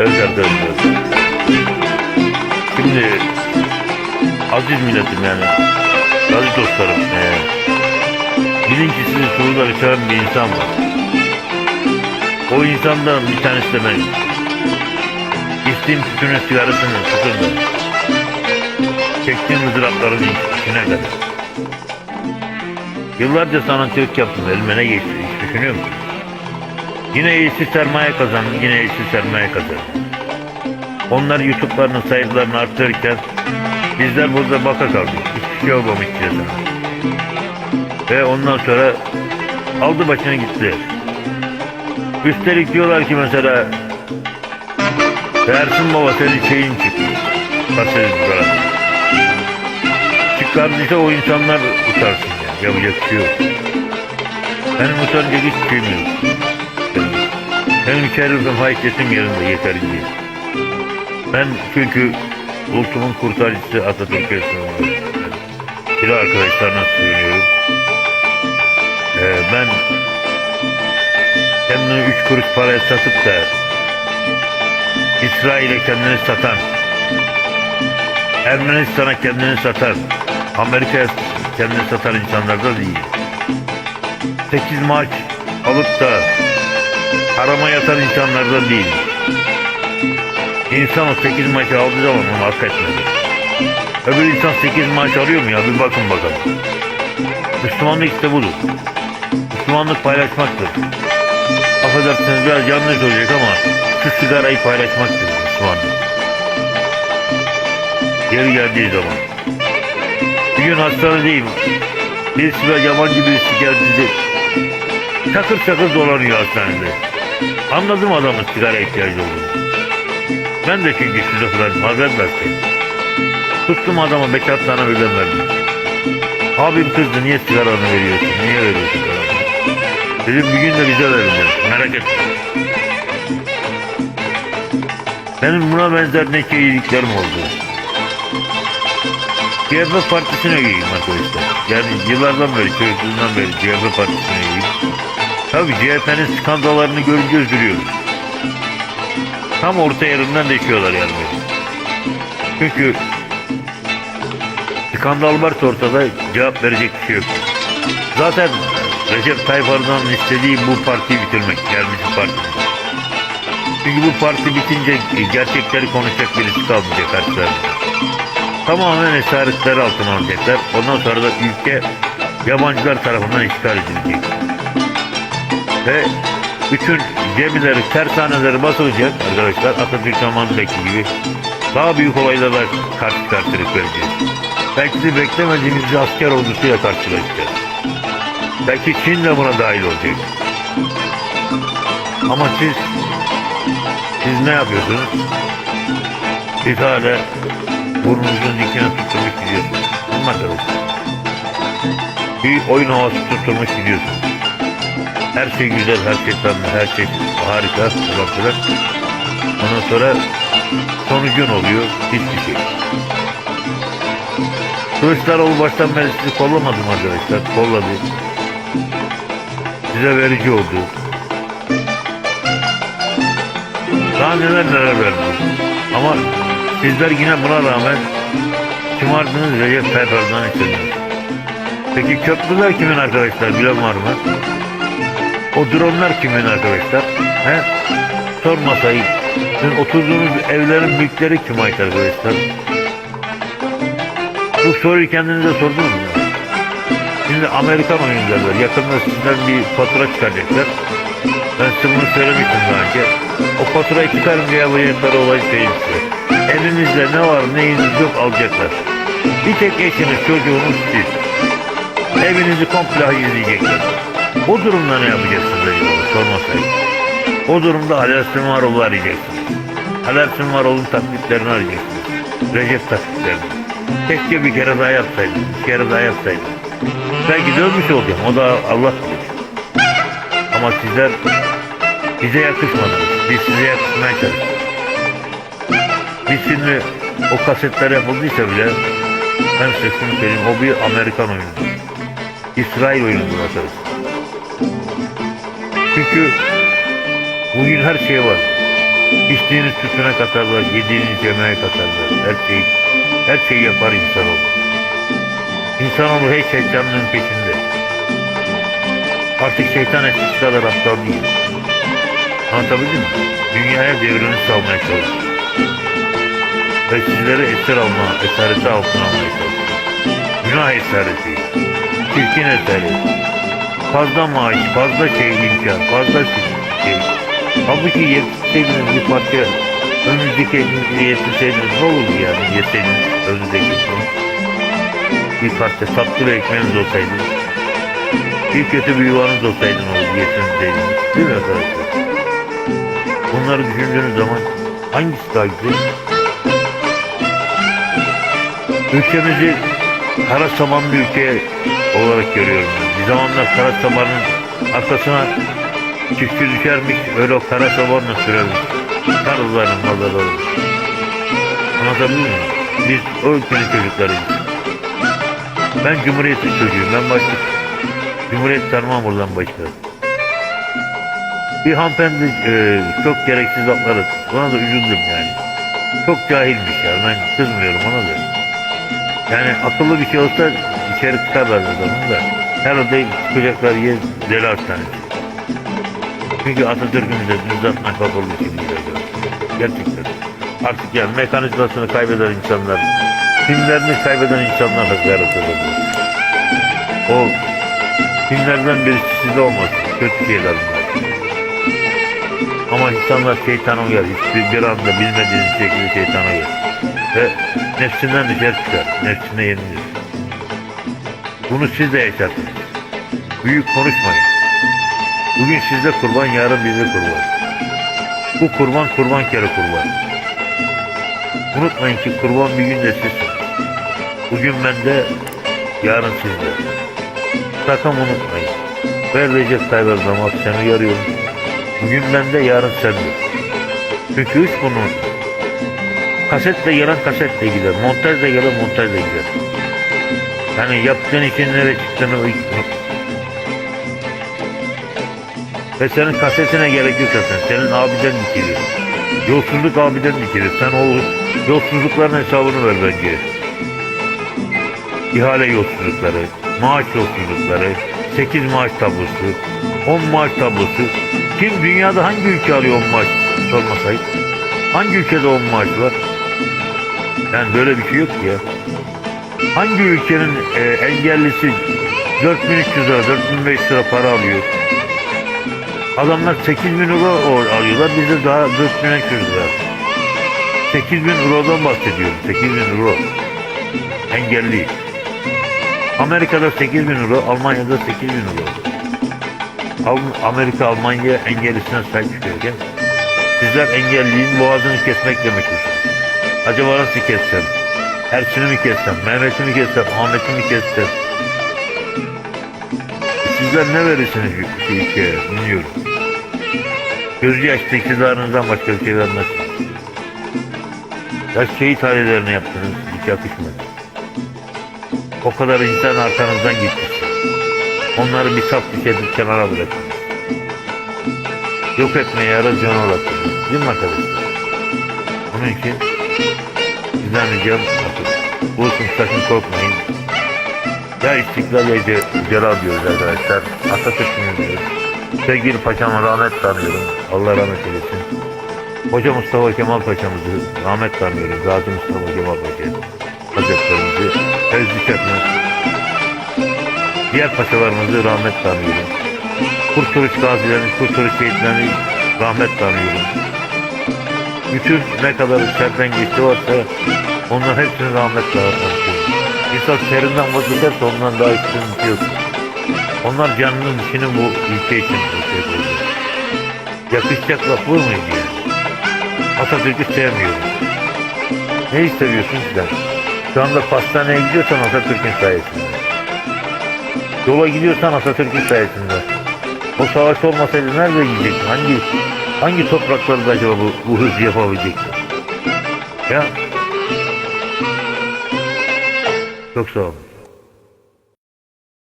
Evet arkadaşlar. Şimdi aziz milletim yani. Aziz dostlarım. E, bilin ki sizi Suud'a geçen bir insan var. O insandan bir tanesi de benim. İçtiğim tütünün sigarasını tutun da. Çektiğim ızdırapların içine kadar. Yıllarca sanatçılık yaptım. Elime ne geçti hiç düşünüyor musun? Yine iyisi sermaye kazandım. Yine iyisi sermaye kazandım. Onlar YouTube'larının sayılarını arttırırken bizler burada baka kaldık. Hiçbir şey olmamış. Ve ondan sonra aldı başına gitti. Üstelik diyorlar ki mesela Ersin baba senin şeyin çıktı. Patates falan. Çıkardıysa o insanlar utarsın ya. Yapacak bir şey yok. Benim utanacak hiçbir şeyim yok. Benim, içerimde haysiyetim yerinde yeterince. Ben çünkü ulusumun kurtarıcısı Atatürk'e sığınıyorum. Bir arkadaşlarına sığınıyorum. Ee, ben kendini üç kuruş paraya satıp da İsrail'e kendini satan, Ermenistan'a kendini satan, Amerika'ya kendini satan insanlardan değil. Sekiz maaş alıp da harama yatan insanlardan değil. İnsan o sekiz maaşı aldığı zaman onu affetmedi. Öbür insan sekiz maaş alıyor mu ya? Bir bakın bakalım. Müslümanlık işte budur. Müslümanlık paylaşmaktır. Affedersiniz biraz yanlış olacak ama şu sigarayı paylaşmaktır Müslümanlık. Geri geldiği zaman. Bir gün hastanedeyim. Bir silah yabancı birisi geldi. Çakır çakır dolanıyor hastanede. Anladım adamın sigara ihtiyacı olduğunu. Ben de çünkü şizofrenim haber verseydim. Tuttum adama beş altı tane birden verdim. Abim kızdı niye sigaranı veriyorsun? Niye veriyorsun sigaranı? Dedim bir gün de bize verin. Merak etme. Benim buna benzer ne iyiliklerim oldu. CHP partisine üyeyim arkadaşlar. Yani yıllardan beri, çocukluğumdan beri CHP partisine üyeyim. Tabii CHP'nin skandallarını görünce üzülüyoruz. Tam orta yerinden deşiyorlar yani. Çünkü skandal varsa ortada cevap verecek bir şey yok. Zaten Recep Tayyip Erdoğan'ın istediği bu partiyi bitirmek, gelmiş partisi. Çünkü bu parti bitince gerçekleri konuşacak birisi kalmayacak karşılarında. Tamamen esaretleri altına alacaklar. Ondan sonra da ülke yabancılar tarafından işgal edilecek. Ve bütün gemileri, tersaneleri basılacak arkadaşlar. Atatürk zamanındaki gibi. Daha büyük olaylarla karşı karşıya vereceğiz. Belki de beklemediğimiz bir asker ordusuyla karşılaşacağız. Belki Çin de buna dahil olacak. Ama siz siz ne yapıyorsunuz? Siz hala burnunuzun dikine tutturmuş gidiyorsunuz. Bunlar da. Bir oyun havası tutturmuş gidiyorsunuz. Her şey güzel, her şey tatlı, her şey harika. Filan. Ondan sonra sonucun oluyor hiçbir şey. Kılıçdaroğlu baştan beri sizi kollamadım arkadaşlar. Kolladı. Size verici oldu. Daha neler neler verdi. Ama sizler yine buna rağmen şımardınız Recep Tayyip Erdoğan istediniz. Peki köprüler kimin arkadaşlar bilen var mı? O dronlar kimin arkadaşlar? He? Sormasayım. Sizin oturduğunuz evlerin mülkleri kime ait arkadaşlar? Bu soruyu kendinize sordunuz mu? Şimdi Amerikan oyuncular yakında sizden bir fatura çıkaracaklar. Ben size bunu söylemiştim daha önce. O faturayı çıkarın diye yayınları olay söyleyeyim size. Elinizde ne var neyiniz yok alacaklar. Bir tek eşiniz çocuğunuz siz. Evinizi komple hayırlayacaklar. O durumda ne yapacaksınız acaba sormasaydım. O durumda Halil Sümaroğlu arayacaksınız. Halil Sümaroğlu'nun taklitlerini arayacaksınız. Recep taklitlerini. Keşke bir kere daha yapsaydım. Bir kere daha yapsaydım. Belki de ölmüş olacağım. O da Allah bilir. Ama sizler bize yakışmadınız. Biz size yakışmaya çalıştık. Biz şimdi o kasetler yapıldıysa bile ben size şunu söyleyeyim. O bir Amerikan oyunudur. İsrail oyunudur arkadaşlar. Çünkü bugün her şey var. İçtiğiniz sütüne katarlar, yediğiniz yemeğe katarlar. Her şeyi, her şeyi yapar insanoğlu. İnsanoğlu hiç şeytanlığın peşinde. Artık şeytan eskisi kadar aptal değil. Anlatabildim mi? Dünyaya devrini salmaya çalışıyor. Ve sizleri esir alma, esareti altına almaya çalışıyor. Günah esareti, çirkin esareti. Fazla maaş, fazla şey imkan, fazla şey. Halbuki yetişseydiniz bir parça önünüzdeki elinizi yetirseydiniz ne olurdu yani yeseydiniz önünüzdeki bunu. Bir parça tatlı bir ekmeğiniz olsaydı. Bir kötü bir yuvanız olsaydı ne olurdu yetinseydiniz. Değil mi arkadaşlar? Bunları düşündüğünüz zaman hangisi daha güzel? Ülkemizi kara saman bir ülke olarak görüyorum. Bir zamanlar kara samanın arkasına çiftçi düşermiş, öyle o kara samanla sürermiş. Karıların mazaları. Anlatabiliyor muyum? Biz o ülkenin çocuklarıyız. Ben Cumhuriyet'in çocuğuyum. Ben başka Cumhuriyet tanımam buradan başka. Bir hanımefendi e, çok gereksiz lafları. Ona da üzüldüm yani. Çok cahilmiş yani. Ben kızmıyorum ona da. Yani akıllı bir şey olsa içeri çıkarlar adamın da. Herhalde çıkacaklar yer deli hastanesi. Çünkü Atatürk'ümüze düzlatma kapalı bir şey değil. Gerçekten. Artık yani mekanizmasını kaybeden insanlar, filmlerini kaybeden insanlar edilir. O filmlerden birisi sizde olmaz. Kötü şeyler bunlar. Ama insanlar şeytana uyar. Hiçbir bir anda bilmediğiniz şekilde şeytana uyar. Ve nefsinden dışarı çıkar. Nefsine yenilir. Bunu siz de yaşarsınız. Büyük konuşmayın. Bugün sizde kurban, yarın bizde kurban. Bu kurban, kurban kere kurban. Unutmayın ki kurban bir gün de sizsiniz. Bugün bende, yarın sizde. Sakın unutmayın. Ben Recep Tayyip Erdoğan seni uyarıyorum. Bugün bende, yarın sende. Çünkü üç bunun. Kasetle gelen kasetle gider. Montajla gelen montajla gider. Yani yaptığın işin nereye çıktığını ve senin kasetine gerek yok zaten. Senin abiden dikilir. Yolsuzluk abiden dikilir. Sen o yolsuzlukların hesabını ver bence. İhale yolsuzlukları, maaş yolsuzlukları, 8 maaş tablosu, 10 maaş tablosu. Kim dünyada hangi ülke alıyor 10 maaş sormasaydı? Hangi ülkede 10 maaş var? Yani böyle bir şey yok ki ya. Hangi ülkenin e, engellisi 4300 lira, 4500 lira para alıyor? Adamlar 8 bin euro o- alıyorlar. Bizde daha 4 bin lira. 8 bin eurodan bahsediyorum. 8 bin euro. Engelli. Amerika'da 8 bin euro, Almanya'da 8 bin euro. Al- Amerika, Almanya engellisine sahip çıkıyorken sizler engelliğin boğazını kesmekle meşgulsünüz. Acaba nasıl kessem? Ersin'i mi kessem? Mehmet'i mi kessem? Ahmet'i mi kessem? Sizler ne verirsiniz şu, ülkeye bilmiyorum. Gözü yaşlı iktidarınızdan başka bir şey vermezsiniz. Ya şehit ailelerine yaptınız, hiç yakışmadı. O kadar insan arkanızdan gitti. Onları bir saf bir şekilde kenara bıraktınız. Yok etmeye aracına uğrattınız. Değil mi arkadaşlar? Onun için sizden ricam artık. Olsun sakın korkmayın. Ya İstiklal ya Ce- Celal diyoruz arkadaşlar. Atatürk'ün diyoruz. Sevgili paşama rahmet tanıyorum. Allah rahmet eylesin. Hoca Mustafa Kemal Paşa'mızı rahmet tanıyorum. Gazi Mustafa Kemal Paşa. Hazretlerimizi özlük etmez. Diğer paşalarımızı rahmet tanıyorum. Kurtuluş gazilerini, kurtuluş şehitlerini rahmet tanıyorum. Bütün ne kadar içeriden geçti varsa onların hepsini rahmet tanıyorum. İnsan serinden vazgeçerse ondan daha üstün şey yok. Onlar canının içini bu ülke için ortaya koydu. Yakışacak laf bu muydu yani? Atatürk'ü sevmiyorum. Neyi seviyorsun ki sen? Şu anda pastaneye gidiyorsan Atatürk'ün sayesinde. Yola gidiyorsan Atatürk'ün sayesinde. O savaş olmasaydı nerede gidecektin? Hangi hangi topraklarda acaba bu, bu hız yapabilecektin? Ya. Çok sağ olun.